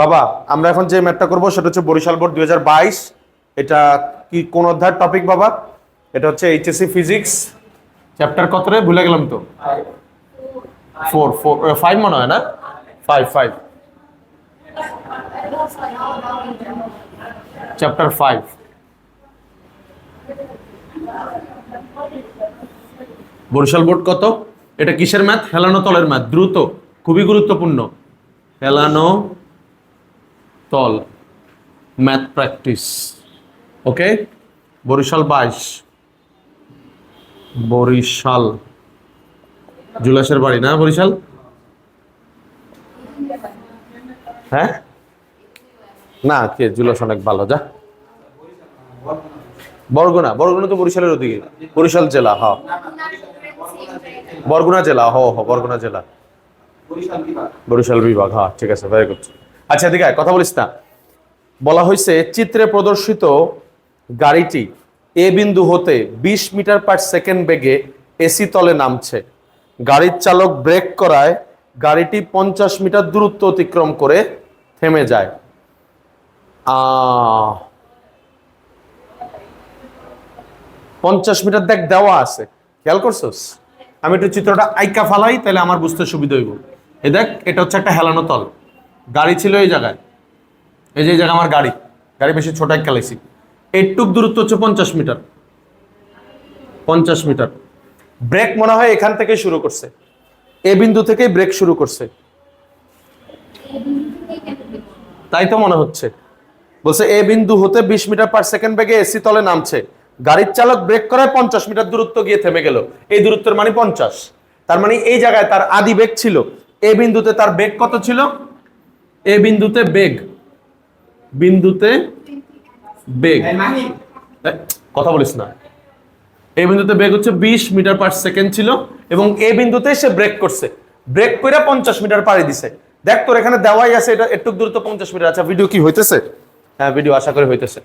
বাবা, আমরা এখন যে ম্যাথটা করব সেটা হচ্ছে বরিশাল বোর্ড দুই হাজার বাইশ। এটা কি, কোন অধ্যায়ের টপিক বাবা? এটা হচ্ছে এইচএসসি ফিজিক্স চ্যাপ্টার কত রে? ভুলে গেলাম তো। ফোর ফোর ফাইভ মনে হয় না? Five five chapter five Barisal board কত? এটা কিসের ম্যাথ হেলানো তলের ম্যাথ দ্রুত। খুবই গুরুত্বপূর্ণ। হেলানো তল ম্যাথ প্র্যাকটিস ওকে বরিশাল বাইশ। বরিশাল। জুলাসের বাড়ি না বরিশাল? হ্যাঁ? না, কে, জুলাস অনেক ভালো, যা। বরগুনা বরগুনা তো বরিশালের ওদিকে। বরিশাল জেলা হ্যাঁ বরগুনা জেলা, হ হ, বরগুনা জেলা। বরিশাল বিভাগ। হ্যাঁ ঠিক আছে ভেরি গুড আচ্ছা এদিকে কথা বলিস না। বলা হয়েছে, চিত্রে প্রদর্শিত গাড়িটি এ বিন্দু হতে ২০ মিটার পার সেকেন্ড বেগে এসি তলে নামছে। গাড়ির চালক ব্রেক করায় গাড়িটি পঞ্চাশ মিটার দূরত্ব অতিক্রম করে থেমে যায়। পঞ্চাশ মিটার দেখ, দেওয়া আছে। খেয়াল করছোস? আমি একটু চিত্রটা আইকা ফালাই, তাহলে আমার বুঝতে সুবিধা হইব। এ দেখ, এটা হচ্ছে একটা হেলানো তল। গাড়ি ছিল এই জায়গায়। এই যে এই জায়গায় আমার গাড়ি। গাড়ি বেশি ছোট এক খেলাইছি এইটুক দূরত্ব হচ্ছে পঞ্চাশ মিটার। পঞ্চাশ মিটার। ব্রেক মনে হয় এখান থেকে শুরু করছে। এ বিন্দু থেকেই ব্রেক শুরু করছে। তাই তো মনে হচ্ছে। বলছে, এ বিন্দু হতে বিশ মিটার পার সেকেন্ড বেগে এসি তলে নামছে। গাড়ির চালক ব্রেক করায় পঞ্চাশ মিটার দূরত্ব গিয়ে থেমে গেল। এই দূরত্বের মানে পঞ্চাশ। তার মানে এই জায়গায় তার আদি বেগ ছিল। এ বিন্দুতে তার বেগ কত ছিল? এ বিন্দুতে বেগ। বিন্দুতে বেগ। এ, কথা বলিস না। এই বিন্দুতে বেগ হচ্ছে বিশ মিটার পার সেকেন্ড ছিল এবং এই বিন্দুতে সে ব্রেক করছে। ব্রেক করে পঞ্চাশ মিটার পাড়ি দিছে। দেখ তোর এখানে দেওয়াই আছে এটা একটু দূরত্ব পঞ্চাশ মিটার। আচ্ছা ভিডিও কি হইতেছে? হ্যাঁ ভিডিও আশা করি হইতেছে।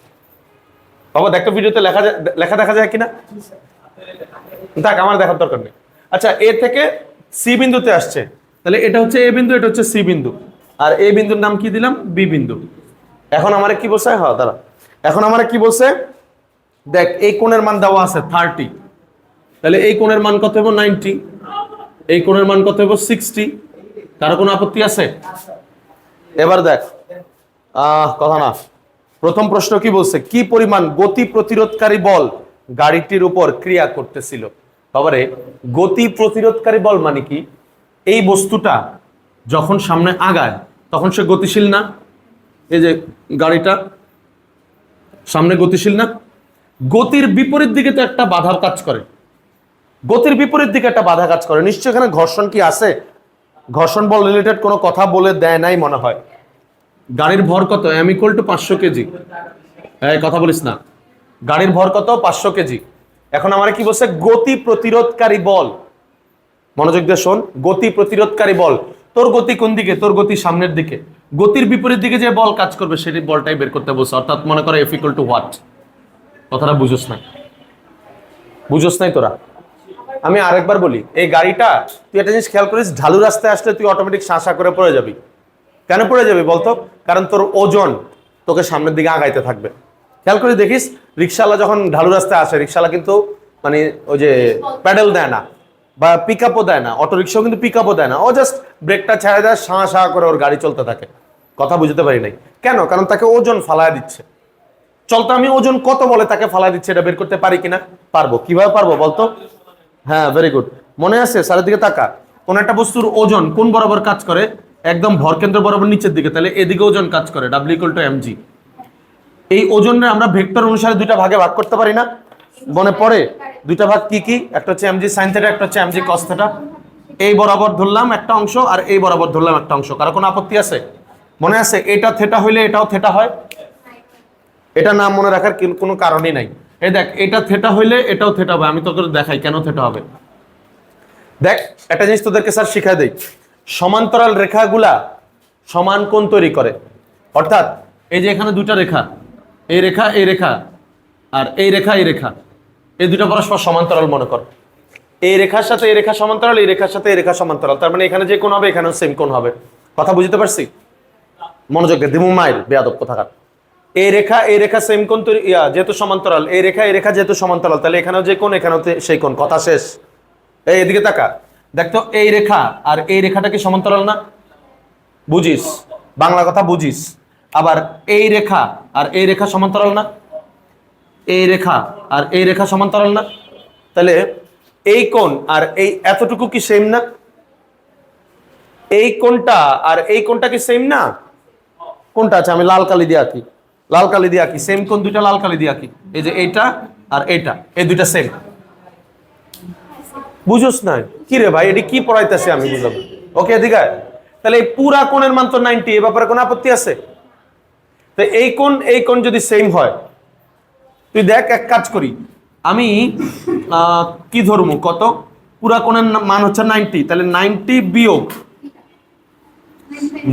বাবা দেখো ভিডিওতে লেখা যায় লেখা দেখা যায় কিনা? দেখ আমার দেখার দরকার নেই। আচ্ছা এ থেকে সি বিন্দুতে আসছে। তাহলে এটা হচ্ছে এ বিন্দু এটা হচ্ছে সি বিন্দু। আর এই বিন্দুর নাম কি দিলাম? বি বিন্দু। এখন আমার কি বলছে? হ্যাঁ দাঁড়া। এখন আমার কি বলছে? দেখ, এই কোণের মান দেওয়া আছে থার্টি তাহলে এই কোণের মান কত হবে নাইনটি এই কোণের মান কত হবে সিক্সটি কারও কোনো আপত্তি আছে? এবার দেখ। কথা না। প্রথম প্রশ্ন কি বলছে? কি পরিমাণ গতি প্রতিরোধকারী বল গাড়িটির উপর ক্রিয়া করতেছিল? তারপরে গতি প্রতিরোধকারী বল মানে কি? এই বস্তুটা যখন সামনে আগায় তখন সে গতিশীল না। এই যে গাড়িটা, সামনে গতিশীল না। গতির বিপরীত দিকে তো একটা বাধার কাজ করে। গতির বিপরীত দিকে একটা বাধা কাজ করে। নিশ্চয় এখানে ঘর্ষণ কি আছে? ঘর্ষণ বল রিলেটেড কোনো কথা বলে দেয় নাই মনে হয়। গাড়ির ভর কত? এম ইকুয়াল টু পাঁচশো কেজি। এই কথা বলিস না। গাড়ির ভর কত? পাঁচশো কেজি। এখন আমার কি বলছে? গতি প্রতিরোধকারী বল। মনোযোগ দিয়ে শোন। গতি প্রতিরোধকারী বল। তোর গতি কোন দিকে? তোর গতি সামনের দিকে। গতির বিপরীত দিকে যে বল কাজ করবে সেটি বলটাই বের করতে বলছে। অর্থাৎ মনে করে এফ ইকুয়াল টু হোয়াট কথাটা বুঝোস না বুঝোস নাই তোরা। আমি আরেকবার বলি এই গাড়িটা তুই একটা জিনিস খেয়াল করিস ঢালু রাস্তায় আসলে তুই অটোমেটিক শাঁসা করে পড়ে যাবি। কেন পড়ে যাবি বলতো? কারণ তোর ওজন তোকে সামনের দিকে আগাইতে থাকবে। খেয়াল করে দেখিস রিক্সাওয়ালা যখন ঢালু রাস্তায় আসে রিক্সাওয়ালা কিন্তু মানে ওই যে প্যাডেল দেয় না। বা পিক আপও দেয় না অটো রিক্সাও কিন্তু পিক আপও দেয় না। ও জাস্ট ব্রেকটা ছেড়ে দেয় শাঁ শাঁ করে ওর গাড়ি চলতে থাকে। কথা বুঝতে পারি নাই। কেন? কারণ তাকে ওজন ফালায় দিচ্ছে। চলতো আমি ওজন কত বলে তাকে ফালায় দিচ্ছে এটা বের করতে পারি কিনা? পারব। কীভাবে পারব বলতো? হ্যাঁ ভেরি গুড মনে আছে? সারের দিকে তাকা। কোন একটা বস্তুর ওজন কোন বরাবর কাজ করে? একদম ভরকেন্দ্র বরাবর নিচের দিকে। তাহলে এদিকে ওজন কাজ করে ডাব্লিউ ইকুয়াল টু এমজি এই ওজনে আমরা ভেক্টর অনুসারে দুইটা ভাগে ভাগ করতে পারি না? মনে পড়ে? দুইটা ভাগ কি কি? একটা হচ্ছে এমজি সাইন থেটা একটা হচ্ছে এমজি কস থেটা এই বরাবর ধরলাম একটা অংশ আর এই বরাবর ধরলাম একটা অংশ। কারও কোনো আপত্তি আছে? মনে আছে? এটা থেটা হইলে এটাও থেটা হয়? এটা নাম মনে রাখার কোনো কারণই নাই। এই দেখ, এটা থেটা হইলে এটাও থেটা হবে। আমি তোকে দেখাই কেন থেটা হবে। দেখ, একটা জিনিস তোদেরকে স্যার শিখাই দেই। সমান্তরাল রেখাগুলা সমান কোণ তৈরি করে। অর্থাৎ এই যে এখানে দুটা রেখা, এই রেখা এই রেখা, আর এই রেখা এই রেখা। এই দুটো পরস্পর সমান্তরাল মনে কর। এই রেখার সাথে এই রেখা সমান্তরাল, এই রেখার সাথে এই রেখা সমান্তরাল। তার মানে এখানে যে কোন হবে, এখানেও সেম কোন হবে। কথা বুঝতে পারছি? মনোযোগ দিয়ে, দিমু মাইল, বেয়াদব কোথাকার। এই রেখা এই রেখা সেম কোন ইয়া, যেহেতু সমান্তরাল। এই রেখা এই রেখা যেহেতু সমান্তরাল, তাহলে এখানেও যে কোন এখানেও সেই কোন কথা শেষ। এই এদিকে তাকা। দেখতো, এই রেখা আর এই রেখাটা কি সমান্তরাল না? বুঝিস। বাংলা কথা বুঝিস। আবার এই রেখা আর এই রেখা সমান্তরাল না? এই রেখা আর এই রেখা সমান্তরাল না? তাহলে এই কোণ আর এই এতটুকু কি সেম না? এই কোণটা আর এই কোণটা কি সেম না? কোনটা আছে, আমি লাল কালি দিয়ে আঁকি। লাল কালি দিয়ে আঁকি সেম কোন দুইটা, লাল কালি দিয়ে আঁকি। এই যে এইটা আর এইটা, এই দুইটা সেম বুঝোস না কি রে ভাই, এটি কি পড়াইতেছে আমি বুঝলাম ওকে, এদিকে তাহলে এই পুরা কোণের মান তো নাইনটি এ ব্যাপারে কোনো আপত্তি আছে? তো এই কোণ এই কোণ যদি সেম হয় তুই দেখ, এক কাজ করি। আমি কি ধরবো কত? পুরা কোণের মান হচ্ছে নাইনটি, তাহলে নাইনটি বিয়োগ।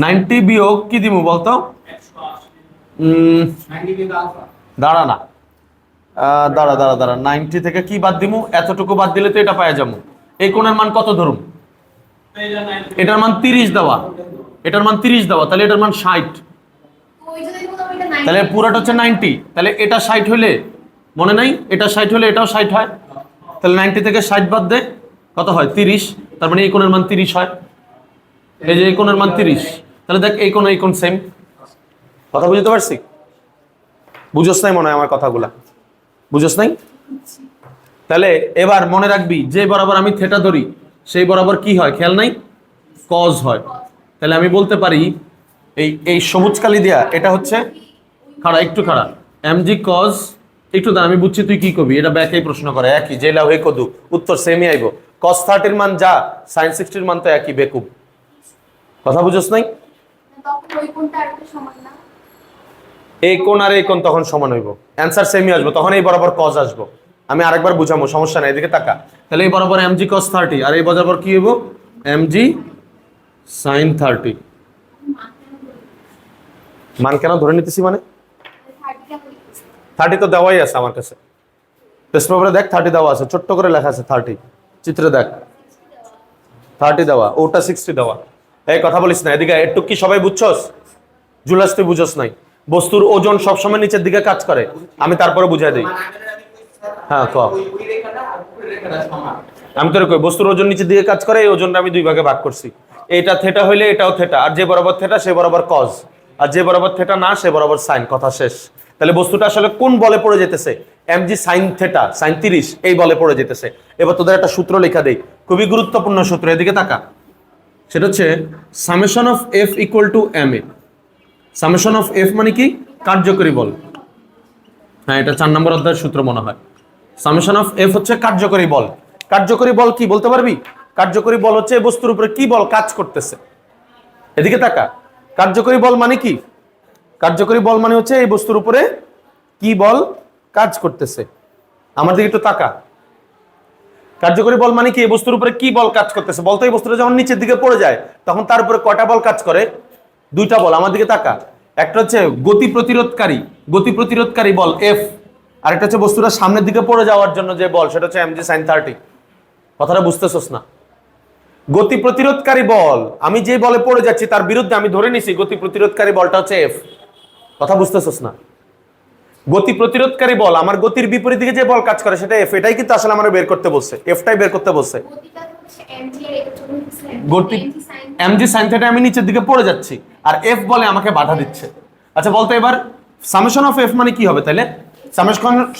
নাইনটি বিয়োগ কি দিব বলতো? দাঁড়া না। দাঁড়া দাঁড়া দাঁড়া। নাইনটি থেকে কি বাদ দিমু? এতটুকু বাদ দিলে তো এটা পাওয়া যাব। এই কোণের মান কত ধরুন এটার মান তিরিশ দেওয়া। এটার মান তিরিশ দেওয়া, তাহলে এটার মান ষাট। তাহলে পুরোটা হচ্ছে নাইনটি তাহলে এটা ষাট হলে মনে নাই? এটা ষাট হলে এটাও ষাট হয়। তাহলে নাইনটি থেকে ষাট বাদ দে, কত হয়? তিরিশ। তার মানে এই কোণের মান তিরিশ হয়। এই যে এই কোণের মান তিরিশ। তাহলে দেখ এই কোণ এই কোণ সেম কথা বুঝতে পারছি? বুঝোস নাই মনে হয় আমার কথাগুলা। বুঝোস নাই? তাহলে এবার মনে রাখবি, যে বরাবর আমি থেটা ধরি, সেই বরাবর কি হয়? খেয়াল নাই? কজ হয়। তাহলে আমি বলতে পারি, এই এই সবুজ কালি দেয়া এটা হচ্ছে খাড়া, একটু খাড়া। এমজি কজ একটু দাঁড়া আমি বুঝছি তুই কি করবি এটা ব্যাকেই প্রশ্ন করে, একই, যে লাভ হে কদু, উত্তর সেমই আইব। কস থার্টির মান যা সাইন সিক্সটির মান তো একই, বেকুব। কথা বুঝোস নাই? এই কোণ আর এই কোণ তখন সমান হইব। অ্যান্সার সেমই আসব, তখন এই বরাবর কজ আসব। আমি আরেকবার বুঝাবো, সমস্যা নাই, এদিকে তাকা। তাহলে এই বরাবর এমজি কস থার্টি আর এই বরাবর কি হইব? এমজি সাইন থার্টি মান কেন ধরে নিতেছি মানে? থার্টি তো দেওয়াই আছে আমার কাছে। টেস্ট পেপারে দেখ থার্টি দেওয়া আছে, ছোট্ট করে লেখা আছে থার্টি চিত্রে দেখ। থার্টি দেওয়া, ওটা সিক্সটি দেওয়া। এই কথা বলিস না, এদিকে একটু কি সবাই বুঝছস? জুলাস, তুই বুঝছস নাই। বস্তুর ওজন সবসময় নিচের দিকে কাজ করে। আমি তারপরে বুঝাই দিই। হ্যাঁ ক। আমি তোর কই, বস্তুর ওজন নিচের দিকে কাজ করে, এই ওজনটা আমি দুই ভাগে ভাগ করছি। এটা থেটা হইলে এটাও থেটা আর যে বরাবর থেটা সে বরাবর কজ আর যে বরাবর থেটা না, সে বরাবর সাইন কথা শেষ। তাহলে বস্তুটা আসলে কোন বলে পড়ে যেতেছে? M G sine theta, sine তিরিশ, এই বলে পড়ে যেতেছে। এবার তোদের একটা সূত্র লেখা দেই। খুবই গুরুত্বপূর্ণ সূত্র, এদিকে তাকা। সেটা হচ্ছে summation of F equal to M A summation of F মানে কি? কার্যকরী বল। হ্যাঁ এটা চার নম্বর অধ্যায়ের সূত্র মনে হয়। সামেশন অফ এফ হচ্ছে কার্যকরী বল। কার্যকরী বল কি বলতে পারবি? কার্যকরী বল হচ্ছে বস্তুর উপরে কি বল কাজ করতেছে। এদিকে তাকা। কার্যকরী বল মানে কি? কার্যকরী বল মানে হচ্ছে এই বস্তুর উপরে কি বল কাজ করতেছে। আমার দিকে একটু তাকা। কার্যকরী বল মানে কি? এই বস্তুর উপরে কি বল কাজ করতেছে? বলতো এই বস্তুটা যখন নিচের দিকে পড়ে যায়, তখন তার উপরে কটা বল কাজ করে? দুইটা বল। আমার দিকে তাকা। একটা হচ্ছে গতি প্রতিরোধকারী গতি প্রতিরোধকারী বল এফ আর একটা হচ্ছে বস্তুটা সামনের দিকে পড়ে যাওয়ার জন্য যে বল, সেটা হচ্ছে এমজি সাইন থার্টি কথাটা বুঝতেছস না। গতি প্রতিরোধকারী বল, আমি যে বলে পড়ে যাচ্ছি, তার বিরুদ্ধে আমি ধরে নিছি, গতি প্রতিরোধকারী বলটা হচ্ছে এফ কথা বুঝতেছস না। গতি প্রতিরোধকারী বল আমার গতির বিপরীত দিকে যে বল কাজ করে সেটা এফ এটাই কিন্তু আসলে আমার বের করতে বলছে। এফটাই বের করতে বলছে। গতি এমজি সাইন থিটা আমি নিচের দিকে পড়ে যাচ্ছি আর এফ বলে আমাকে বাধা দিচ্ছে। আচ্ছা বলতো এবার সামেশন অফ এফ মানে কি হবে তাহলে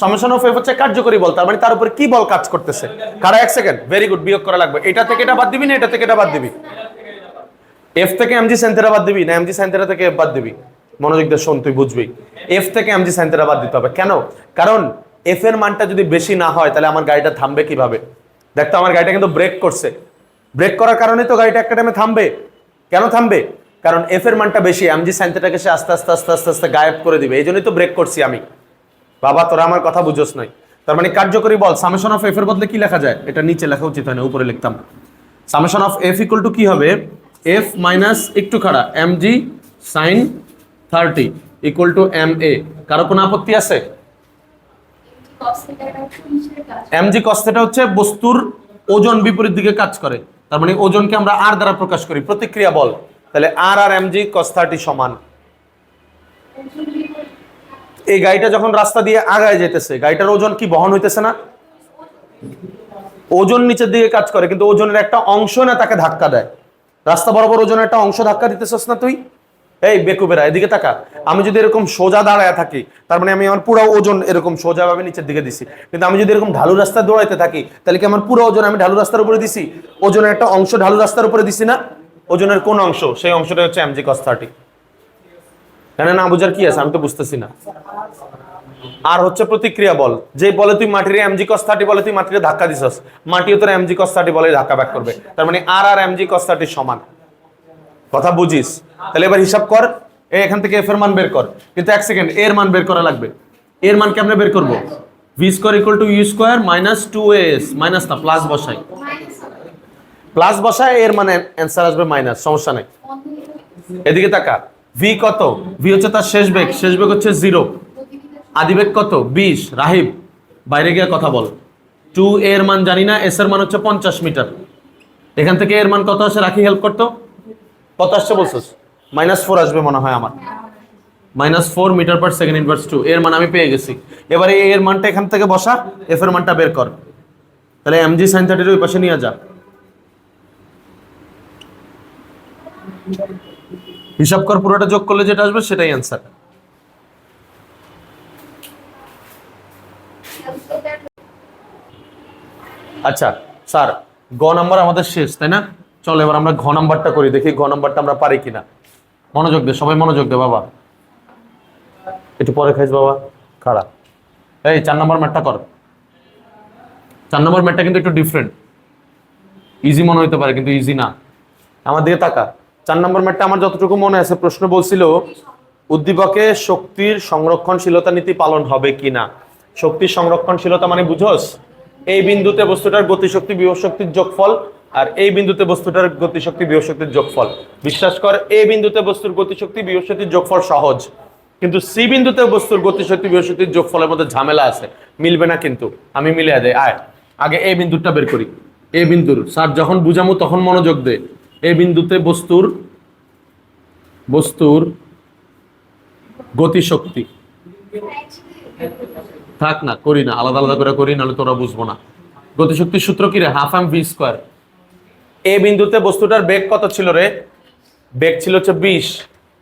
সামেশন অফ এফ হচ্ছে কার্যকরী বল তার মানে তার উপর কি বল কাজ করতেছে? কারা এক সেকেন্ড ভেরি গুড বিয়োগ করা লাগবে। এটা থেকে এটা বাদ দিবি না এটা থেকে এটা বাদ দিবি? এফ থেকে এমজি সাইন থিটা বাদ দিবি না এমজি সাইন থিটা থেকে এফ বাদ দিবি? মনোযোগ দিয়ে শোন, তুই বুঝবি। এফ থেকে এমজি সাইন থিটা বাদ দিতে হবে। কেন? কারণ এফ এর মানটা যদি বেশি না হয়, তাহলে আমার গাড়িটা থামবে কীভাবে? দেখতো আমার গাড়িটা কিন্তু ব্রেক করছে। ব্রেক করার কারণে তো গাড়িটা একটা টাইমে থামবে। কেন থামবে? কারণ এফ এর মানটা বেশি এমজি সাইন সে আস্তে আস্তে আস্তে আস্তে আস্তে গায়েব করে দিবে। এই জন্যই তো ব্রেক করছি আমি। বাবা, তোরা আমার কথা বুঝোস নাই। তার মানে কার্যকরী বল সামেশন অফ এফ এর বদলে কি লেখা যায়? এটা নিচে লেখা উচিত হয় না উপরে লিখতাম। Summation of F equal to কি হবে? এফ মাইনাস একটু খাড়া M G sine thirty equal to M A কারও কোনো আপত্তি আছে? এম জি কস্তেটা হচ্ছে বস্তুর ওজন বিপরীত দিকে কাজ করে। তার মানে ওজনকে আমরা আর দ্বারা প্রকাশ করি। প্রতিক্রিয়া বল। তাহলে আর আর এম জি কস থার্টি সমান। এই গাড়িটা যখন রাস্তা দিয়ে আগায় যেতেছে, গাড়িটার ওজন কি বহন হইতেছে না? ওজন নিচের দিকে কাজ করে, কিন্তু ওজনের একটা অংশ না তাকে ধাক্কা দেয়। রাস্তা বরাবর ওজনের একটা অংশ ধাক্কা দিতেছস না তুই? এই বেকুবেরা, এদিকে তাকা। আমি যদি এরকম সোজা দাঁড়ায় থাকি, তার মানে আমি আমার পুরো ওজন এরকম সোজা ভাবে নিচের দিকে দিছি। কিন্তু আমি যদি এরকম ঢালু রাস্তায় দৌড়াইতে থাকি, তাহলে কি আমার পুরো ওজন আমি ঢালু রাস্তার উপরে দিছি? ওজনের একটা অংশ ঢালু রাস্তার উপরে দিছি না? ওজনের কোন অংশ? সেই অংশটা হচ্ছে এমজি কস থার্টি কেন না, বুঝার কি আছে? আমি তো বুঝতেছি না। আর হচ্ছে প্রতিক্রিয়া বল। যে বলে তুই মাটির এমজি কস থার্টি বলে, তুই মাটিরে ধাক্কা দিছস। মাটিও তোর এমজি কস থার্টি বলে ধাক্কা ব্যাক করবে। তার মানে আর আর এমজি কস থার্টি সমান। কথা বুঝিস। তাহলে এবার হিসাব কর এখান থেকে এফ এর মান বের কর। কিন্তু এক সেকেন্ড এর মান বের করা লাগবে। এর মান কেমনে বের করব? V square equal to U square minus two S minus না প্লাস বসাই। প্লাস বসায় এর মানে অ্যান্সার আসবে মাইনাস সমস্যা নাই। এদিকে তাকা ভি কত? ভি হচ্ছে তার শেষ বেগ শেষ বেগ হচ্ছে জিরো আদিবেগ কত? বিশ। রাহিব, বাইরে গিয়ে কথা বল। টু এর মান জানি না এস এর মান হচ্ছে পঞ্চাশ মিটার। এখান থেকে এর মান কত আসে? রাখি হেল্প করতো। কত আসছে বলছিস? মাইনাস ফোর আসবে মনে হয় আমার। Minus four metre per second inverse two এর মান আমি পেয়ে গেছি। এবারে এর মানটা এখান থেকে বসা এফ এর মানটা বের কর। তাহলে এমজি সাইন থার্টির ওই পাশে নিয়ে যা। হিসাব কর, পুরোটা যোগ করলে যেটা আসবে সেটাই অ্যান্সার আচ্ছা স্যার, গ নাম্বার আমাদের শেষ, তাই না? চল, এবার আমরা ঘ নাম্বারটা করি, দেখি ঘ নাম্বারটা আমরা পারি কিনা। মনোযোগ দে, সবাই মনোযোগ দে, বাবা। একটু পরে খাইস, বাবা। খারাপ এই, চার নম্বর ম্যাটটা কর। চার নম্বর ম্যাটটা কিন্তু একটু ডিফারেন্ট ইজি মনে হইতে পারে, কিন্তু ইজি না। আমার দিকে তাকা। চার নম্বর ম্যাটটা আমার যতটুকু মনে আছে, প্রশ্ন বলছিল, উদ্দীপকে শক্তির সংরক্ষণশীলতা নীতি পালন হবে কিনা? শক্তির সংরক্ষণশীলতা মানে বুঝোস? এই বিন্দুতে বস্তুটার গতিশক্তি, বিভব শক্তির যোগফল আর এই বিন্দুতে বস্তুটার গতিশক্তি শক্তির যোগফল। বিশ্বাস কর এই বিন্দুতে বস্তুর গতিশক্তি শক্তির যোগফল সহজ। কিন্তু সি বিন্দুতে বস্তুর গতিশক্তি শক্তির যোগফলের মধ্যে ঝামেলা আছে। মিলবে না কিন্তু। আমি মিলে দেয় আয়, আগে এই বিন্দুটা বের করি। এই বিন্দুর। স্যার, যখন বুঝামু, তখন মনোযোগ দে। এই বিন্দুতে বস্তুর বস্তুর গতিশক্তি। থাক না, করি না। আলাদা আলাদা করে করি, নাহলে তোরা বুঝব না। গতিশক্তির সূত্র কি রে? Half M V square. A বিন্দুতে বস্তুটার বেগ কত ছিল রে? বেগ ছিল হচ্ছে বিশ।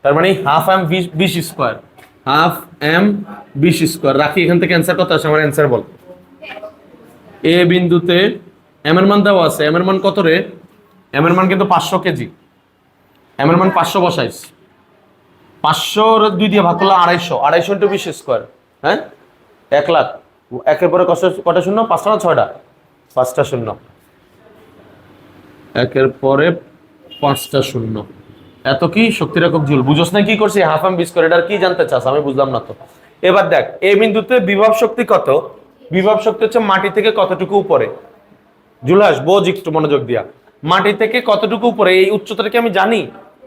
তার মানে হাফ এম বিশ স্কোয়ার। হাফ এম বিশ স্কোয়ার। রাখি, এখান থেকে অ্যান্সার কত আসে? আমার অ্যান্সার বল। এ বিন্দুতে এম এর মান দেওয়া আছে। এম এর মান কত রে? এম এর মান কিন্তু পাঁচশো কেজি। এম এর মান পাঁচশো বসাইস। পাঁচশো দুই দিয়ে ভাগ করলে আড়াইশো। আড়াইশো ইন্টু বিশ স্কোয়ার। হ্যাঁ? এক লাখ। একের পরে কত, কটা শূন্য? পাঁচটা না ছয়টা? পাঁচটা শূন্য। একের পরে পাঁচটা শূন্য। এত কি? শক্তির একক জুল। বুঝোস না কি করছি? হাফ এম বিশ করে এটার কি জানতে চাস? আমি বুঝলাম না তো। এবার দেখ এই বিন্দুতে বিভব শক্তি কত? বিভব শক্তি হচ্ছে মাটি থেকে কতটুকু উপরে? জুলাস বোঝ একটু মনোযোগ দিয়া। মাটি থেকে কতটুকু উপরে? এই উচ্চতাটা কি আমি জানি?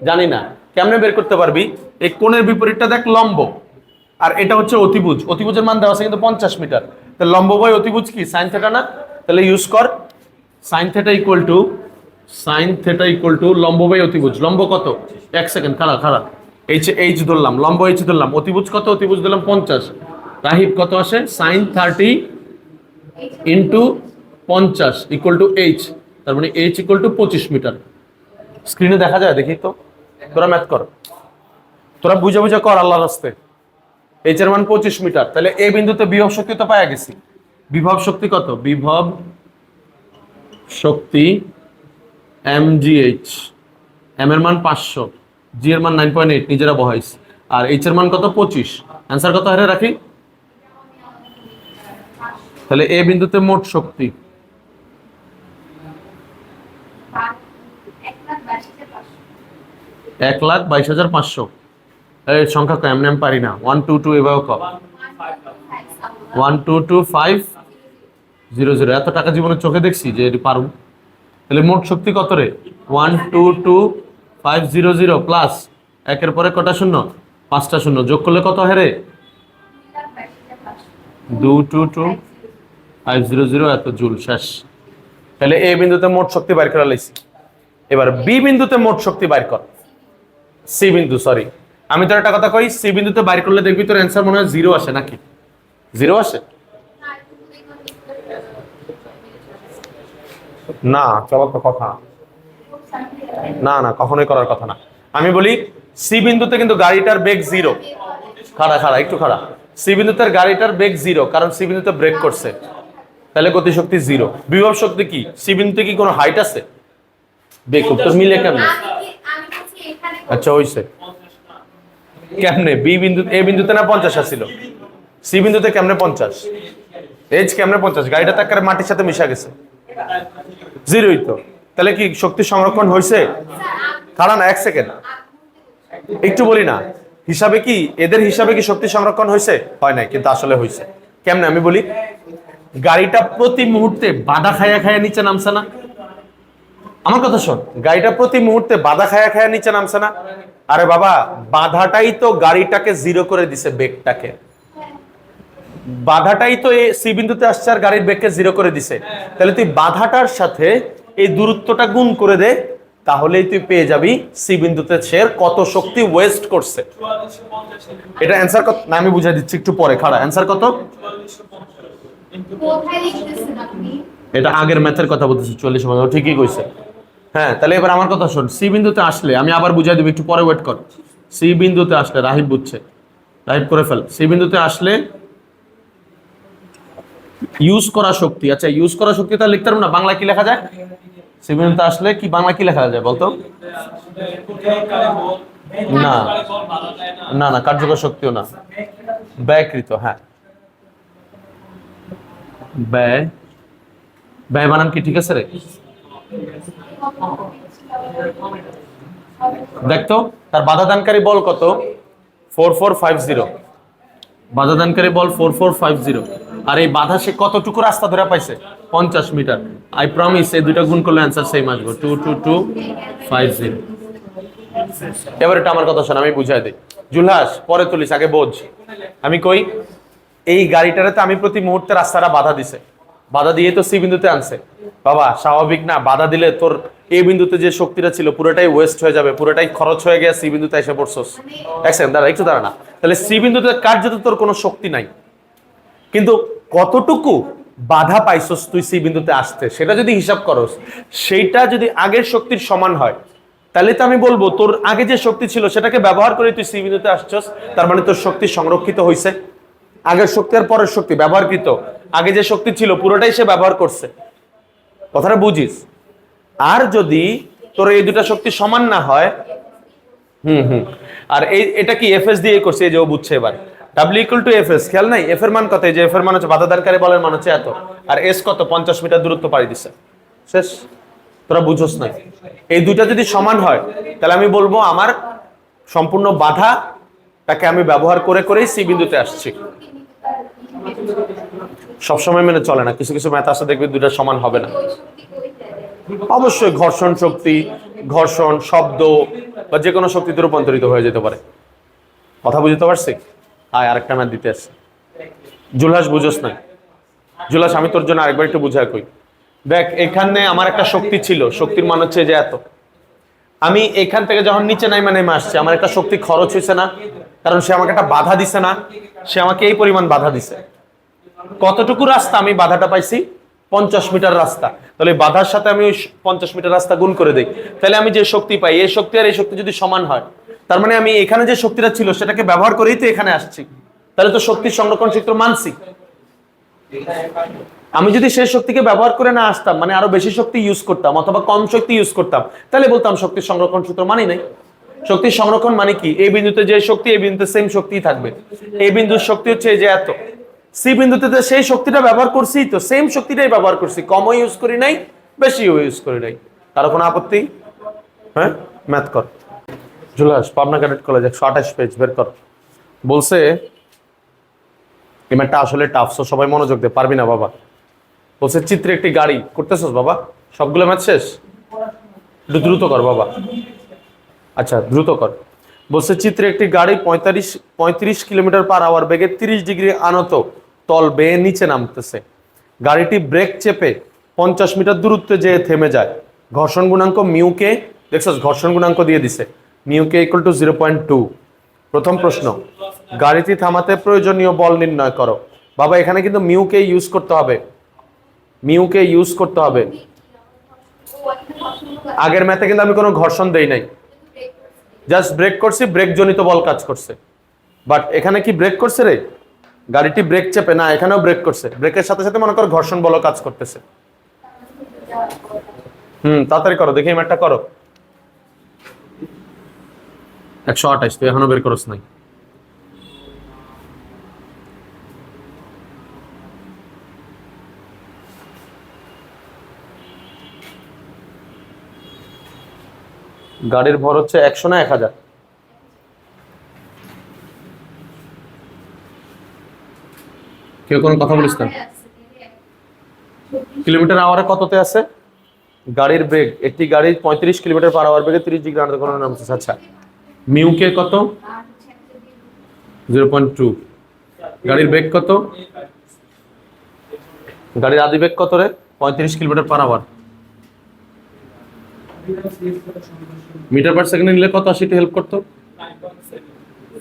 জানি না। কেমনে বের করতে পারবি? এই কোণের বিপরীতটা দেখ, লম্ব। আর এটা হচ্ছে অতিভুজ। অতিভুজের মান দেওয়া আছে কিন্তু পঞ্চাশ মিটার। তাহলে লম্ব বই অতিভুজ কি? সাইন থেটা না? তাহলে ইউজ কর। Sine theta equal to sine theta equal to লম্ব বাই অতিভুজ। লম্ব কত? এক সেকেন্ড খাড়া খাড়া। এইচ এইচ ধরলাম, লম্ব এইচ ধরলাম। অতিভুজ কত? অতিভুজ দিলাম পঞ্চাশ। রাহিব কত আসে? সাইন থার্টি ইন্টু পঞ্চাশ ইকুয়াল টু এইচ তার মানে এইচ ইকুয়াল টু পঁচিশ মিটার। স্ক্রিনে দেখা যায়, দেখি তো। তোরা ম্যাথ কর। তোরা বুঝে বুঝে কর আল্লাহ রাস্তে। এইচ এর মান পঁচিশ মিটার। তাহলে এই বিন্দুতে বিভব শক্তি তো পাওয়া গেছি। বিভব শক্তি কত? বিভব শক্তি এম জি এইচ এম এর মান পাঁচশো জি এর মান নাইন পয়েন্ট এইট নিজেরা বহাইস আর এইচ এর মান কত? পঁচিশ। অ্যান্সার কত? হারে রাখি। তাহলে এ বিন্দুতে মোট শক্তি। এক লাখ বাইশ হাজার পাঁচশো। এই সংখ্যা কম আমি পারি না। ওয়ান টু টু এভাবে কম one two two five zero zero এত টাকা জীবনে চোখে দেখছি যে এটি পারুম। তাহলে মোট শক্তি কত রে? One two two five zero zero plus একের পরে কটা শূন্য? পাঁচটা শূন্য। যোগ করলে কত হেরে দু two two five zero zero এত জুল, শেষ। তাহলে এ বিন্দুতে মোট শক্তি বাইর করা লাইছি এবার বি বিন্দুতে মোট শক্তি বাইর কর। সি বিন্দু সরি আমি তোর একটা কথা কই, সি বিন্দুতে বাইর করলে দেখবি তোর অ্যান্সার মনে হয় জিরো আসে নাকি? জিরো আসে? না চলো তো কথা। না না, কখনোই করার কথা না। আমি বলি সি বিন্দুতে কিন্তু গাড়িটার বেগ জিরো খাড়া খাড়া, একটু খাড়া। সি বিন্দুতে গাড়িটার বেগ জিরো কারণ সি বিন্দুতে ব্রেক করছে। তাহলে গতিশক্তি জিরো বিভব শক্তি কি? সি বিন্দুতে কি কোনো হাইট আছে? বেকুব তো মিলে কেমনে? আচ্ছা হইছে। কেমনে? বি বিন্দু এ বিন্দুতে না পঞ্চাশ আসছিল সি বিন্দুতে কেমনে পঞ্চাশ? এইচ কেমনে পঞ্চাশ? গাড়িটা তো একেবারে মাটির সাথে মিশা গেছে। জিরোই তো তাহলে কি শক্তি সংরক্ষণ হয়েছে না এক সেকেন্ড। একটু বলি না, হিসাবে কি, এদের হিসাবে কি শক্তি সংরক্ষণ হয়েছে হয় নাই, কিন্তু আসলে হয়েছে কেমনে আমি বলি, গাড়িটা প্রতি মুহূর্তে বাধা খায়া খায়া নিচে নামছে না? আমার কথা শোন, গাড়িটা প্রতি মুহূর্তে বাধা খায়া খায়া নিচে নামছে না? আরে বাবা, বাধাটাই তো গাড়িটাকে জিরো করে দিছে, বেগটাকে। বাধাটাই তো এই সি বিন্দুতে আসছে আর গাড়ির বেগকে জিরো করে দিছে। তাহলে তুই বাধাটার সাথে এই দূরত্বটা গুণ করে দে, তাহলেই তুই পেয়ে যাবি সি বিন্দুতে সে কত শক্তি ওয়েস্ট করছে। এটা অ্যান্সার কত? না, আমি বুঝাই দিচ্ছি একটু পরে, খাড়া। অ্যান্সার কত? এটা আগের ম্যাথের কথা বলতেছি, চল্লিশ সময় ঠিকই কইছে। হ্যাঁ তাহলে এবার আমার কথা শোন। সি বিন্দুতে আসলে, আমি আবার বুঝাই দেবো, একটু পরে ওয়েট কর। সি বিন্দুতে আসলে, রাহিব বুঝছে। রাহিব করে ফেল। সি বিন্দুতে আসলে ইউজ করা শক্তি। আচ্ছা ইউজ করা শক্তি তাহলে লিখতে পারব না? বাংলা কি লেখা যায়? সি বিন্দুতে আসলে কি বাংলা কি লেখা যায় বলতো? না। না না, কার্যকর শক্তিও না। ব্যয়কৃত হ্যাঁ। ব্যয়। ব্যয় বানান কি ঠিক আছে রে? দেখতো তার বাধা দানকারী বল কত? ফোর ফোর ফাইভ জিরো বাধা দানকারী বল ফোর ফোর ফাইভ জিরো আর এই বাধা সে কতটুকু রাস্তা ধরে পাইছে? পঞ্চাশ মিটার। আই প্রমিস এই দুইটা গুণ করলে অ্যান্সার সেম আসবে। Two two two five zero এবার এটা আমার কথা শোন, আমি বুঝাই দিই। জুলহাস, পরে তুলিস, আগে বোঝ। আমি কই, এই গাড়িটারে তো আমি প্রতি মুহূর্তে রাস্তাটা বাধা দিছে। বাধা দিয়ে তো সি বিন্দুতে আনছে। বাবা, স্বাভাবিক না, বাধা দিলে তোর এই বিন্দুতে যে শক্তিটা ছিল, পুরোটাই ওয়েস্ট হয়ে যাবে, পুরোটাই খরচ হয়ে গেছে সি বিন্দুতে এসে পড়ছস এক সেকেন্ড দাঁড়া, একটু দাঁড়া না। তাহলে সি বিন্দুতে কার্যত তোর কোনো শক্তি নাই। কিন্তু কতটুকু বাধা পাইছস তুই সি বিন্দুতে আসতে, সেটা যদি হিসাব করস, সেইটা যদি আগের শক্তির সমান হয়, তাহলে তো আমি বলব, তোর আগে যে শক্তি ছিল, সেটাকে ব্যবহার করে তুই সি বিন্দুতে আসছস, তার মানে তোর শক্তি সংরক্ষিত হয়েছে আগের শক্তি আর পরের শক্তি ব্যবহারকৃত। আগে যে শক্তি ছিল, পুরোটাই সে ব্যবহার করছে। কথাটা বুঝিস? আর যদি তোর এই দুটা শক্তি সমান না হয়, হুম হুম। আর এই, এটা কি এফএস দিয়ে করছে? এই যে ও বুঝছে এবার। ডাব্লিউ ইকুয়াল টু এফএস খেয়াল নাই? এফ এর মান কত? যে এফ এর মান হচ্ছে বাধা বাধাদানকারী বলের মান হচ্ছে এত। আর এস কত? পঞ্চাশ মিটার দূরত্ব পাড়ি দিছে। শেষ। তোরা বুঝোস নাই। এই দুইটা যদি সমান হয়, তাহলে আমি বলব আমার সম্পূর্ণ বাধা তাকে আমি ব্যবহার করে, করেই সি বিন্দুতে আসছি। সবসময় মেনে চলে না। কিছু কিছু ম্যাথ আসে দেখবে দুইটা সমান হবে না ওই শক্তি কই যায় অবশ্যই ঘর্ষণ শক্তি, ঘর্ষণ, শব্দ বা যে কোনো শক্তিতে রূপান্তরিত হয়ে যেতে পারে। কথা বুঝতে পারছি? আয়, আরেকটা ম্যাথ দিতে আসছি। জুলহাস, বুঝোস না। জুলহাস, আমি তোর জন্য আরেকবার একটু বুঝায় কই। দেখ, এখানে আমার একটা শক্তি ছিল। শক্তির মান হচ্ছে যে এত। আমি এখান থেকে যখন নিচে নাইমা নেমে আসছে, আমার একটা শক্তি খরচ হয়েছে না, কারণ সে আমাকে একটা বাধা দিছে না, সে আমাকে এই পরিমাণ বাধা দিছে। কতটুকু রাস্তা আমি বাধাটা পাইছি? পঞ্চাশ মিটার রাস্তা। তাহলে বাধার সাথে আমি পঞ্চাশ মিটার রাস্তা গুণ করে দিই। তাহলে আমি যে শক্তি পাই, এই শক্তি আর এই শক্তি যদি সমান হয়, তার মানে আমি এখানে যে শক্তিটা ছিল সেটাকে ব্যবহার করেই তো এখানে আসছি। তাহলে তো শক্তির সংরক্ষণ সূত্র মানছি। আমি যদি সেই শক্তিকে ব্যবহার করে না আসতাম মানে আরও বেশি শক্তি ইউজ করতাম অথবা কম শক্তি ইউজ করতাম, তাহলে বলতাম শক্তির সংরক্ষণ সূত্র মানি নাই। শক্তির সংরক্ষণ মানে কি? এই বিন্দুতে যে শক্তি, এই বিন্দুতে সেম শক্তি থাকবে। এই বিন্দুর শক্তি হচ্ছে এই যে এত। সি বিন্দুতে তো সেই শক্তিটা ব্যবহার করছি, তো সেম শক্তিটাই ব্যবহার করছি। কমও ইউজ করি নাই, বেশিও ইউজ করি নাই। কারও কোনো আপত্তি? হ্যাঁ? ম্যাথ কর। জুলাস, পাবনা ক্যাডেট কলেজ একশো আঠাশ পেজ বের কর। বলছে, এই ম্যাথটা আসলে টাফ সো সবাই মনোযোগ দে, পারবি না বাবা। বলছে, চিত্রে একটি গাড়ি, করতেছস বাবা? সবগুলো ম্যাথ শেষ? একটু দ্রুত কর বাবা। আচ্ছা দ্রুত কর। বলছে, চিত্রে একটি গাড়ি পঁয়তাল্লিশ, পঁয়ত্রিশ কিলোমিটার পার আওয়ার বেগে তিরিশ ডিগ্রি আনত। তল বেয়ে নিচে নামতেছে। গাড়িটি ব্রেক চেপে পঞ্চাশ মিটার দূরত্বে যেয়ে থেমে যায়। ঘর্ষণ গুণাঙ্ক মিউকে দেখছস ঘর্ষণ গুণাঙ্ক দিয়ে দিছে। মিউকে equal to zero point two প্রথম প্রশ্ন, গাড়িটি থামাতে প্রয়োজনীয় বল নির্ণয় করো। বাবা, এখানে কিন্তু মিউকে ইউজ করতে হবে। মিউকে ইউজ করতে হবে। আগের ম্যাথে কিন্তু আমি কোনো ঘর্ষণ দেই নাই। জাস্ট ব্রেক করছি ব্রেক জনিত বল কাজ করছে। বাট এখানে কি ব্রেক করছে রে? গাড়িটি ব্রেক চেপে, না, এখানেও ব্রেক করছে। ব্রেকের সাথে সাথে মনে করো ঘর্ষণ বলও কাজ করতেছে। হুম, তাড়াতাড়ি করো, দেখি ম্যাটটা করো। একশো আঠাইশ তুই এখনও বের করস নাই। গাড়ির ভর হচ্ছে একশো না এক হাজার। কেউ কোনো কথা বলিস না। কিলোমিটার আওয়ারে কততে আছে? গাড়ির বেগ একটি গাড়ি পঁয়ত্রিশ কিলোমিটার পার আওয়ার বেগে তিরিশ ডিগ্রি আনতে কোনো নাম আছে। আচ্ছা। মিউকে কত? একটা বিন্দু। জিরো পয়েন্ট টু গাড়ির বেগ কত? গাড়ির আদি বেগ কত রে? পঁয়ত্রিশ kilometre per hour metre per second নিলে কত? আশিটি হেল্প করতো?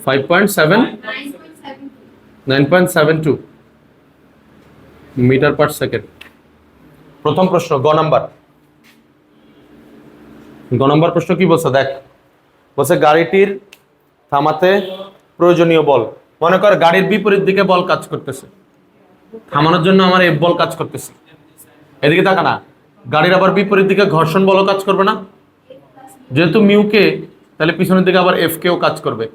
Five point seven nine point seven two metre per second. প্রথম প্রশ্ন, গ নাম্বার। গ নাম্বার প্রশ্ন কি বলছে? দেখ, বলছে গাড়িটির থামাতে প্রয়োজনীয় বল। মনে কর গাড়ির বিপরীত দিকে বল কাজ করতেছে। থামানোর জন্য আমার এফ বল কাজ করতেছে। এদিকে তাকা না গাড়ির আবার বিপরীত দিকে ঘর্ষণ বলও কাজ করবে না। যেহেতু মিউকে, তাহলে পিছনের দিকে আবার এফ কেও কাজ করবে।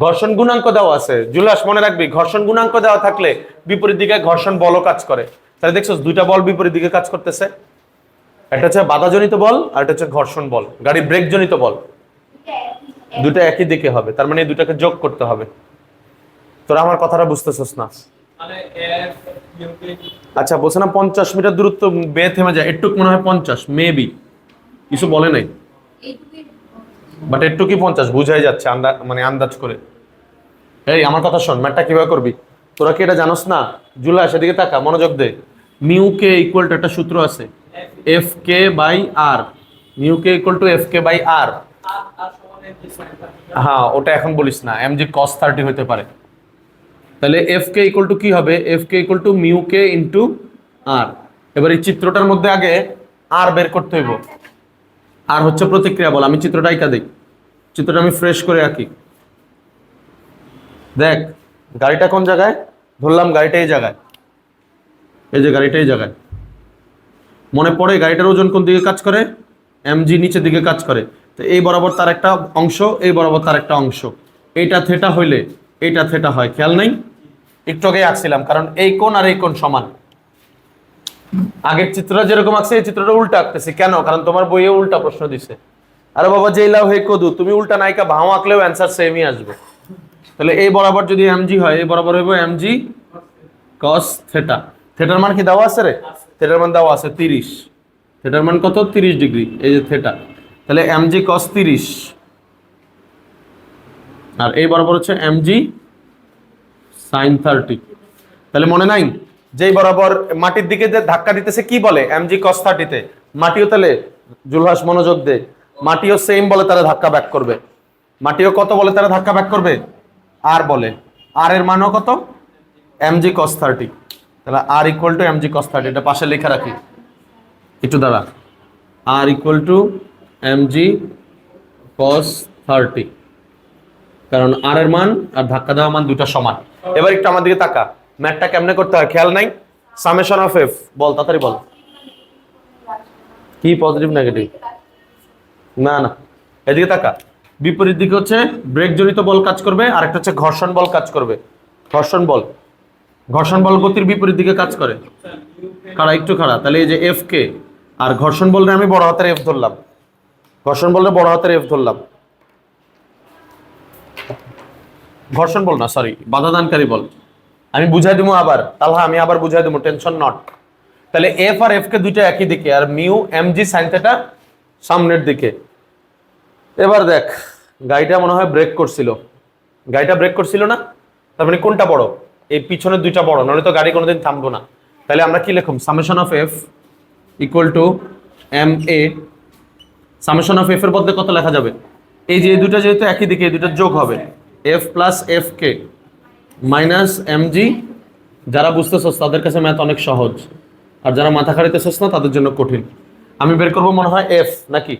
ঘর্ষণ গুণাঙ্ক দেওয়া আছে। জুলাস, মনে রাখবি, ঘর্ষণ গুণাঙ্ক দেওয়া থাকলে বিপরীত দিকে ঘর্ষণ বলও কাজ করে। তাহলে দেখছ, দুইটা বল বিপরীত দিকে কাজ করতেছে। একটা হচ্ছে বাধাজনিত বল, আর একটা হচ্ছে ঘর্ষণ বল গাড়ি ব্রেক জনিত বল। দুটো একই- দিকে হবে, তার মানে দুটাকে যোগ করতে হবে। তোরা আমার কথাটা বুঝতেছস না। আচ্ছা বলছে না পঞ্চাশ মিটার দূরত্ব বে থেমে যায় একটু মনে হয় পঞ্চাশ মেবি কিছু বলে নাই? বাট একটু কি পঞ্চাশ, বুঝাই যাচ্ছে আন্দাজ মানে আন্দাজ করে। এই, আমার কথা শোন ম্যাটটা কীভাবে করবি? তোরা কি এটা জানোস না? জুলাই সেদিকে তাকা, মনোযোগ দে। মিউ কে ইকুয়াল টু একটা সূত্র আছে। F K by R mu K equal to F K by R হ্যাঁ ওটা এখন বলিস না এম জি কস থার্টি হতে পারে। তাহলে এফ কে ইকুয়াল টু কি হবে? F K equal to mu K into R এবার এই চিত্রটার মধ্যে আগে আর বের করতে হইব। আর হচ্ছে প্রতিক্রিয়া বল, আমি চিত্রটা আঁকা দিই। চিত্রটা আমি ফ্রেশ করে আঁকি। দেখ, গাড়িটা কোন জায়গায়? ধরলাম গাড়িটা এই জায়গায়। এই যে গাড়িটা এই জায়গায়। মনে পড়ে গাড়িটার ওজন কোন দিকে কাজ করে? এমজি নিচের দিকে কাজ করে। তো এই বরাবর তার একটা অংশ, এই বরাবর তার একটা অংশ। এইটা থেটা হইলে, এইটা থেটা হয়। খেয়াল নেই? একটু আগে আঁকছিলাম, কারণ এই কোণ আর এই কোণ সমান। আগের চিত্রটা যেরকম আছে, এই চিত্রটা উল্টা আঁকতেছি। কেন? কারণ তোমার বইয়ে উল্টা প্রশ্ন দিছে। আরে বাবা যেই লাভ হে কদু, তুমি উল্টা নায়িকা, ভাও আঁকলেও অ্যান্সার সেমই আসবে। তাহলে এই বরাবর যদি এমজি হয়, এই বরাবর হইব এমজি কস থেটা থেটার মান কি দেওয়া আছে রে? থেটার মান দেওয়া আছে তিরিশ। থেটার মান কত? তিরিশ ডিগ্রি, এই যে থেটা তাহলে এমজি কস তিরিশ। আর এই বরাবর হচ্ছে এমজি সাইন থার্টি তাহলে মনে নাই? যেই বরাবর মাটির দিকে যে ধাক্কা দিতেছে, কি বলে? এমজি কস থার্টিতে মাটিও তাহলে জুলহাস মনোযোগ দে। মাটিও সেম বলে তারা ধাক্কা ব্যাক করবে। মাটিও কত বলে তারা ধাক্কা ব্যাক করবে? আর বলে। আর এর মানও কত? এমজি কস থার্টি তাহলে R equal to MG cos thirty এটা পাশে লেখা রাখি। একটু দাঁড়া। R equal to MG cos thirty কারণ আর এর মান আর ধাক্কা দেওয়া মান দুটা সমান। এবার একটু আমার দিকে তাকা। ম্যাথটা কেমনে করতে হয়? খেয়াল নাই? সামেশন অফ এফ বল, তাড়াতাড়ি বল। কি পজিটিভ নেগেটিভ না না। এদিকে তাকা। বিপরীত দিকে হচ্ছে ব্রেক জনিত বল কাজ করবে আর একটা হচ্ছে ঘর্ষণ বল কাজ করবে। ঘর্ষণ বল। ঘর্ষণ বল গতির বিপরীত দিকে কাজ করে। খাড়া, একটু খাড়া। তাহলে এই যে এফ কে আর ঘর্ষণ বলরে আমি বড় হাতের এফ ধরলাম। ঘর্ষণ বলরে বড় হাতের এফ ধরলাম। ঘর্ষণ বল না সরি বাধা দানকারী বল। আমি বুঝাই দিব আবার। তাহলে আমি আবার বুঝাই দেবো টেনশন নট তাহলে এফ আর এফ কে দুইটা একই দিকে, আর মিউ এম জি সাইন সামনের দিকে। এবার দেখ, গাড়িটা মনে হয় ব্রেক করছিল। গাড়িটা ব্রেক করছিল না? তার মানে কোনটা বড়? এই পিছনের দুইটা বড়, নাহলে তো গাড়ি কোনোদিন থামবো না। তাহলে আমরা কি লিখুম? Summation of F equal to M A summation of F এর বদলে কত লেখা যাবে? এই যে দুটো যেহেতু একই দিকে, এই দুটো যোগ হবে। F plus F K minus M G যারা বুঝতেছস তাদের কাছে ম্যাথ অনেক সহজ। আর যারা মাথা খাড়িতেছস না, তাদের জন্য কঠিন। আমি বের করব মনে হয় এফ নাকি?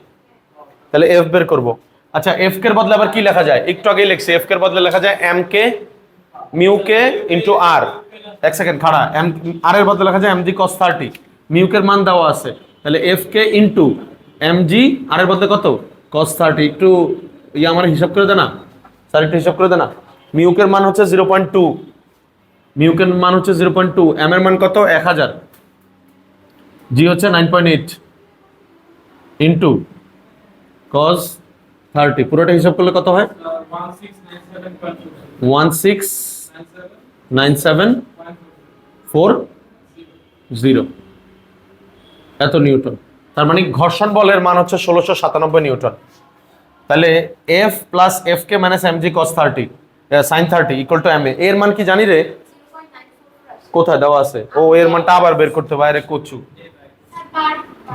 তাহলে এফ বের করব। আচ্ছা এফ কে বদলে আবার কি লেখা যায়? একটু আগেই লিখছি। এফ কে বদলে লেখা যায় M K mu K into R এক সেকেন্ড খাড়া। এম আর এর বদলে লেখা যায় এম জি কস থার্টি মিউকের মান দেওয়া আছে। তাহলে F K into M G R এর বদলে কত? কস থার্টি একটু ইয়ে আমার হিসাব করে দে না। স্যার একটু হিসাব করে দে না। মিউকের মান হচ্ছে জিরো পয়েন্ট টু। মিউকের মান হচ্ছে জিরো পয়েন্ট টু। এম এর মান কত? এক হাজার। জি হচ্ছে nine point eight. Into cos thirty পুরোটা হিসাব করলে কত হয়? One six nine seven four zero এত নিউটন। তার মানে ঘর্ষণ বলের মান হচ্ছে ষোলোশো সাতানব্বই নিউটন। তাহলে F plus F K minus M G cos thirty sine thirty equal to M A এর মান কি জানি রে? কোথায়? দেওয়া আছে। ও এর মানটা আবার বের করতে বাইরে কচু।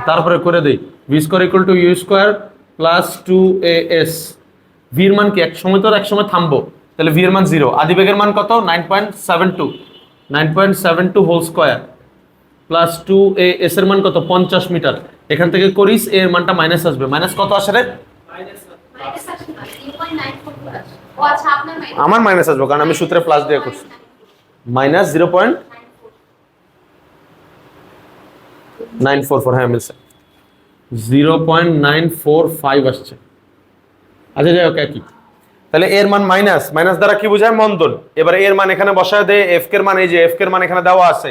তারপরে করে দেই। V square equal to U square plus two A S ভির মান কি? এক সময় তো এক সময় থামবো। তাহলে ভি এর মান জিরো আদিবেগের মান কত? Nine point seven two nine point seven two whole square plus two A S এর মান কত? পঞ্চাশ মিটার। এখান থেকে করিস এর মানটা মাইনাস আসবে। মাইনাস কত আসে রে? Minus মাইনাস আসে না 0.94 প্লাস ও আচ্ছা আমার মাইনাস আসবে, কারণ আমি সূত্রে প্লাস দিয়ে করছি। Minus zero point nine four four হ্যাঁ মিলছে। Zero point nine four five আসছে। আচ্ছা যাই হোক, একই। তাহলে এর মান মাইনাস মাইনাস দ্বারা কি বোঝায়? মন্দন। এবারে এর মান এখানে বসায় দে এফ এর মান এই যে এফ এর মান এখানে দেওয়া আছে।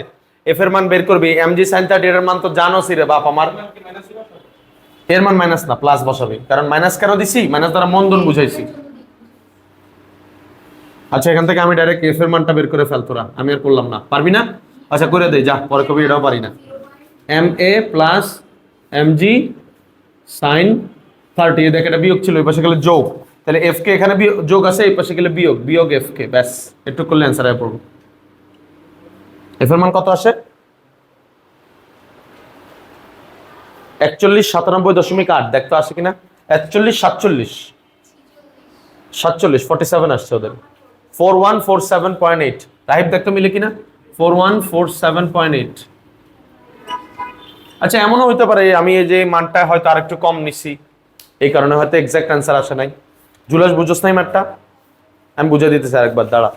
এফ এর মান বের করবি এম জি সাইন থার্টি এর মান তো জানো রে, বাপ আমার? এর মান মাইনাস না প্লাস বসাবি। কারণ মাইনাস কেন দিছি? মাইনাস দ্বারা মন্দন বুঝাইছি। আচ্ছা এখান থেকে আমি ডাইরেক্ট এফ এর মানটা বের করে ফেলতোরা আমি আর করলাম না। পারবি না? আচ্ছা করে দে, যা, পরে কবি এটাও পারি না। M A plus M G sine thirty দেখ, এটা বিয়োগ ছিল, এই পাশে গেলে যোগ। তাহলে এফ কে এখানে যোগ আছে, এই পাশে গেলে বিয়োগ বিয়োগ এফ কে ব্যাস। একটু করলে অ্যান্সার আয় পড়ব। এফ এর মান কত আসে? একচল্লিশ সাতানব্বই দশমিক আট দেখতে আসে কিনা। একচল্লিশ সাতচল্লিশ। সাতচল্লিশ ফর্টি সেভেন আসছে ওদের। Four one four seven point eight. Rahib, দেখতে মিলে কিনা? Four one four seven point eight. আচ্ছা এমনও হতে পারে, আমি এই যে মানটা হয়তো আরেকটু কম নিছি। এই কারণে হয়তো এক্সাক্ট অ্যান্সার আসে নাই। জুলাস, বুঝোস নাই মানটা? আমি বুঝে দিতেছি আরেকবার, দাঁড়া।